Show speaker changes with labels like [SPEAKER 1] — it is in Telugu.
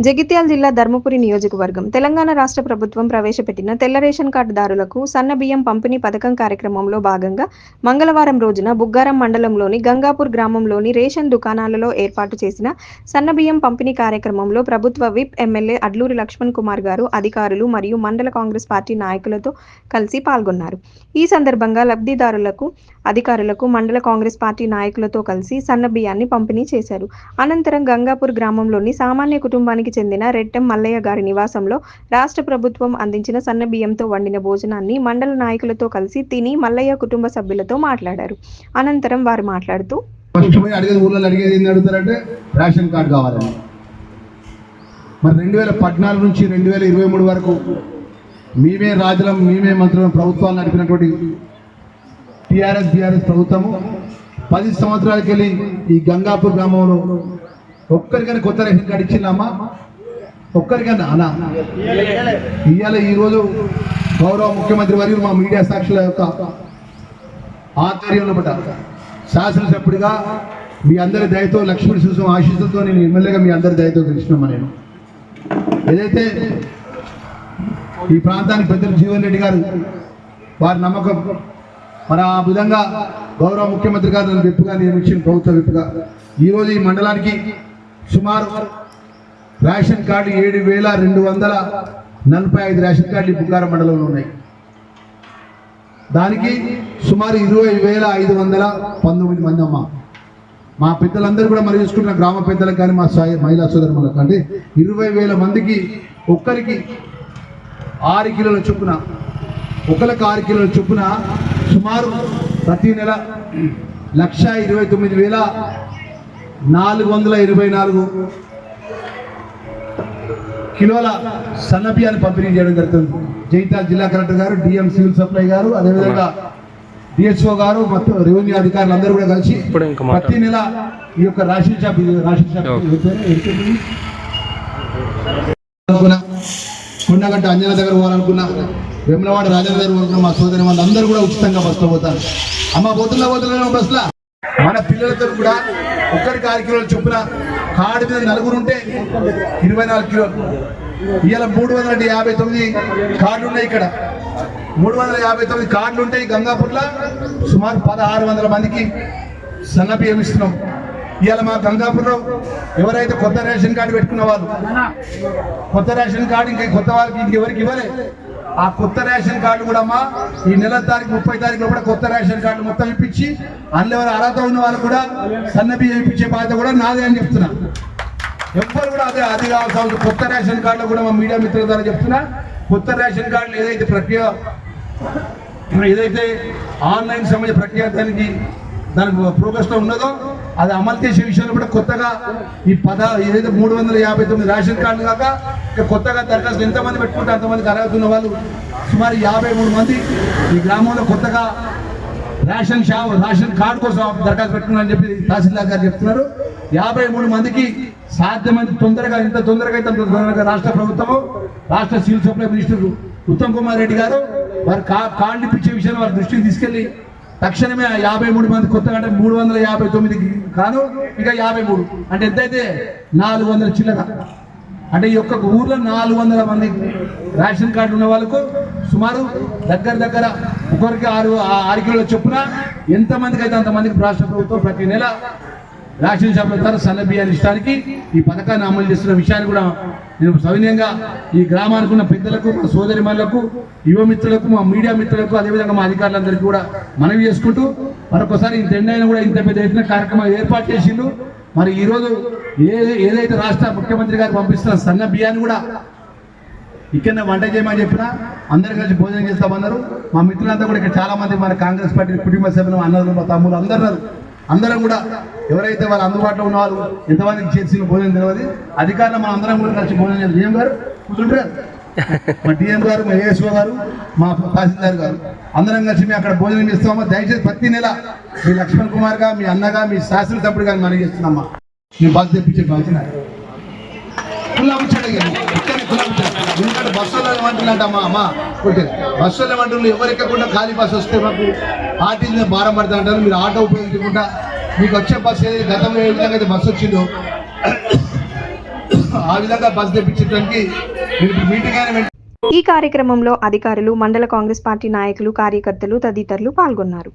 [SPEAKER 1] జగిత్యాల జిల్లా ధర్మపురి నియోజకవర్గం. తెలంగాణ రాష్ట్ర ప్రభుత్వం ప్రవేశపెట్టిన తెల్ల రేషన్ కార్డుదారులకు సన్న బియ్యం పంపిణీ పథకం కార్యక్రమంలో భాగంగా మంగళవారం రోజున బుగ్గారం మండలంలోని గంగాపూర్ గ్రామంలోని రేషన్ దుకాణాలలో ఏర్పాటు చేసిన సన్న బియ్యం పంపిణీ కార్యక్రమంలో ప్రభుత్వ విప్ ఎమ్మెల్యే అడ్లూరి లక్ష్మణ్ కుమార్ గారు అధికారులు మరియు మండల కాంగ్రెస్ పార్టీ నాయకులతో కలిసి పాల్గొన్నారు. ఈ సందర్భంగా లబ్ధిదారులకు అధికారులకు మండల కాంగ్రెస్ పార్టీ నాయకులతో కలిసి సన్న బియ్యాన్ని పంపిణీ చేశారు. అనంతరం గంగాపూర్ గ్రామంలోని సామాన్య కుటుంబానికి చెందిన రెట్టెం మల్లయ్య గారి నివాసంలో రాష్ట్ర ప్రభుత్వం అందించిన సన్న బియ్యంతో వండిన భోజనాన్ని మండల నాయకులతో కలిసి తిని మల్లయ్య కుటుంబ సభ్యులతో మాట్లాడారు. అనంతరం వారు మాట్లాడుతూ
[SPEAKER 2] అడిగేది ఊళ్ళో అడిగేది ఏంటి అడుగుతారంటే రేషన్ కార్డు కావాలని. మరి రెండు వేల పద్నాలుగు నుంచి రెండు వేల ఇరవై మూడు వరకు మేమే రాజులం మేమే మంత్రులం ప్రభుత్వాలు నడిపినటువంటి టీఆర్ఎస్ బీఆర్ఎస్ ప్రభుత్వము పది సంవత్సరాలకి వెళ్ళి ఈ గంగాపూర్ గ్రామంలో ఒక్కరికైనా కొత్త రేషన్ కార్డు ఇచ్చిందమ్మా? ఒక్కరికైనా అనా ఇవాళ ఈరోజు గౌరవ ముఖ్యమంత్రి వర్యులు మా మీడియా సాక్షుల యొక్క ఆధ్వర్యంలో పడ్డ శాసనసభ్యుడిగా మీ అందరి దయతో లక్ష్మీ సుసం ఆశీస్సులతో నేను ఎమ్మెల్యేగా మీ అందరి దయతో గెలిచినామా నేను. ఏదైతే ఈ ప్రాంతానికి పెద్దలు జీవన్ రెడ్డి గారు వారి నమ్మకం మరి ఆ విధంగా గౌరవ ముఖ్యమంత్రి గారు నన్ను విప్పుగా నియమించిన ప్రభుత్వ విప్పుగా ఈరోజు ఈ మండలానికి సుమారు రేషన్ కార్డు ఏడు వేల రెండు వందల నలభై ఐదు రేషన్ కార్డులు ఈ మండలంలో ఉన్నాయి. దానికి సుమారు ఇరవై వేల ఐదు వందల పంతొమ్మిది మంది అమ్మ. మా పెద్దలందరూ కూడా మరి చూసుకుంటున్న గ్రామ పెద్దలకు కానీ మా సాయి మహిళా సోదరులకు అంటే ఇరవై వేల మందికి ఒక్కరికి ఆరు కిలోల చొప్పున ఒకరికి ఆరు కిలోల చొప్పున సుమారు ప్రతి నెల లక్ష ఇరవై తొమ్మిది వేల నాలుగు వందల ఇరవై నాలుగు కిలోల సన్నబియ్యాన్ని పంపిణీ చేయడం జరుగుతుంది. జైతాల్ జిల్లా కలెక్టర్ గారు డిఎం సివిల్ సప్లై గారు అదేవిధంగా డిఎస్ఓ గారు మొత్తం రెవెన్యూ అధికారులు అందరూ కూడా కలిసి. ప్రతి నెల ఈ యొక్క ration shop ration shop Kondagatta Anjana దగ్గర పోవాలనుకున్నా వెమ్లవాడ రాజన్న దగ్గర పోవాలనుకున్నా మా సోదరి వాళ్ళు అందరూ కూడా ఉచితంగా బస్సులో పోతారు. అమ్మ పోతున్నా పోతున్నా బస్సులో? మన పిల్లలతో కూడా ఒక్కరికి ఆరు కిలోలు చొప్పున కార్డు మీద నలుగురు ఉంటే ఇరవై నాలుగు కిలోలు ఇవాళ మూడు వందల యాభై తొమ్మిది కార్డులు ఉన్నాయి ఇక్కడ. మూడు వందల యాభై తొమ్మిది కార్డులు ఉంటాయి గంగాపూర్లో. సుమారు పదహారు వందల మందికి సన్నబియ్యం ఇస్తున్నాం. ఇవాళ మా గంగాపూర్లో ఎవరైతే కొత్త రేషన్ కార్డు పెట్టుకున్న వాళ్ళు కొత్త రేషన్ కార్డు ఇంకా కొత్త వాళ్ళకి ఇంకెవరికి ఇవ్వలే. ఆ కొత్త రేషన్ కార్డు కూడా అమ్మా ఈ నెల తారీఖు ముప్పై తారీఖులో కూడా కొత్త రేషన్ కార్డు మొత్తం ఇప్పించి అందులో అర్హత ఉన్న వాళ్ళు కూడా సన్న బియ్యం ఇప్పించే బాధ్యత కూడా నాదే అని చెప్తున్నా. ఎవ్వరు కూడా అదే అది కావాల్సిన కొత్త రేషన్ కార్డులో కూడా మా మీడియా మిత్రుల ద్వారా చెప్తున్నా. కొత్త రేషన్ కార్డులు ఏదైతే ప్రక్రియ ఏదైతే ఆన్లైన్ సంబంధించిన ప్రక్రియ దానికి దానికి ప్రోగ్రెస్లో ఉన్నదో అది అమలు చేసే విషయంలో కూడా కొత్తగా ఈ పద ఏదైతే మూడు వందల యాభై తొమ్మిది రేషన్ కార్డు కాక కొత్తగా దరఖాస్తు ఎంతమంది పెట్టుకుంటే అంతమందికి అర్హత ఉన్న వాళ్ళు సుమారు యాభై మూడు మంది ఈ గ్రామంలో కొత్తగా రేషన్ షాప్ రేషన్ కార్డు కోసం దరఖాస్తు పెట్టుకున్నారని చెప్పి తహసీల్దార్ గారు చెప్తున్నారు. యాభై మూడు మందికి సాధ్యమైన తొందరగా ఎంత తొందరగా అయితే అంత తొందరగా రాష్ట్ర ప్రభుత్వము రాష్ట్ర civil supply minister Uttam Kumar Reddy garu వారి కా కార్డు ఇప్పించే విషయాన్ని వారి దృష్టికి తీసుకెళ్ళి తక్షణమే యాభై మూడు మంది కొత్తగా అంటే మూడు వందల యాభై తొమ్మిది కాను ఇక యాభై మూడు. అంటే ఎంతైతే? నాలుగు వందల చిల్లర. అంటే ఈ ఒక్క ఊర్లో నాలుగు వందల మంది రేషన్ కార్డు ఉన్న వాళ్ళకు సుమారు దగ్గర దగ్గర ఒకరికి ఆరు ఆరు కిలోల చొప్పున ఎంతమందికి అయితే అంతమందికి రాష్ట్ర ప్రభుత్వం ప్రతి నెల రేషన్ షాపుల ద్వారా సన్న ఇష్టానికి ఈ పథకాన్ని అమలు చేస్తున్న విషయాన్ని కూడా నేను సవినయంగా ఈ గ్రామానికి ఉన్న పెద్దలకు మా సోదరి యువ మిత్రులకు మా మీడియా మిత్రులకు అదేవిధంగా మా అధికారులందరికీ కూడా మనవి చేసుకుంటూ మరొకసారి ఇంత ఎండైనా కూడా ఇంత పెద్ద ఎత్తున కార్యక్రమం ఏర్పాటు చేసిండు మరి ఈరోజు ఏ ఏదైతే రాష్ట్ర ముఖ్యమంత్రి గారు పంపిస్తున్న సన్న బియ్యాన్ని కూడా ఇక్కడ వంట చేయమని చెప్పిన అందరు కలిసి భోజనం చేస్తామన్నారు. మా మిత్రులంతా కూడా ఇక్కడ చాలామంది మన కాంగ్రెస్ పార్టీ కుటుంబ సభ్యులు అన్నలు మా అందరు అందరం కూడా ఎవరైతే వాళ్ళు అందుబాటులో ఉన్న వాళ్ళు ఎంతమందికి చేసిన భోజనం తెలియదు. అధికారులు మనం అందరం కూడా కలిసి భోజనం చేయాలి. డిఎం గారు కూర్చుంటారు మా డిఎం గారు మా ఏఎస్ఓ గారు మా తహసీల్దార్ గారు అందరం కలిసి మేము అక్కడ భోజనం చేస్తామా. దయచేసి ప్రతి నెల మీ లక్ష్మణ్ కుమార్గా మీ అన్నగా మీ శాసనసభ్యుడు గారిని మనకి ఇస్తున్నామా మేము బాధ తెప్పించే బాధ్యత ఎందుకంటే బస్సులో ఏమంటున్నట్టు అమ్మ బస్సులో ఏమంటున్నారు? ఎవరు ఎక్కకుండా ఖాళీ బస్సు వస్తే మాకు ఆర్టీసీ మీద భారం పడతా అంటారు. మీరు ఆటో ఉపయోగించకుండా మీకు వచ్చే బస్సు ఏదైతే గతంలో ఏ విధంగా అయితే బస్సు వచ్చిందో ఆ విధంగా బస్సు తెప్పించడానికి నేను మీటింగ్ అయిన
[SPEAKER 1] ఈ కార్యక్రమంలో అధికారులు మండల కాంగ్రెస్ పార్టీ నాయకులు కార్యకర్తలు తదితరులు పాల్గొన్నారు.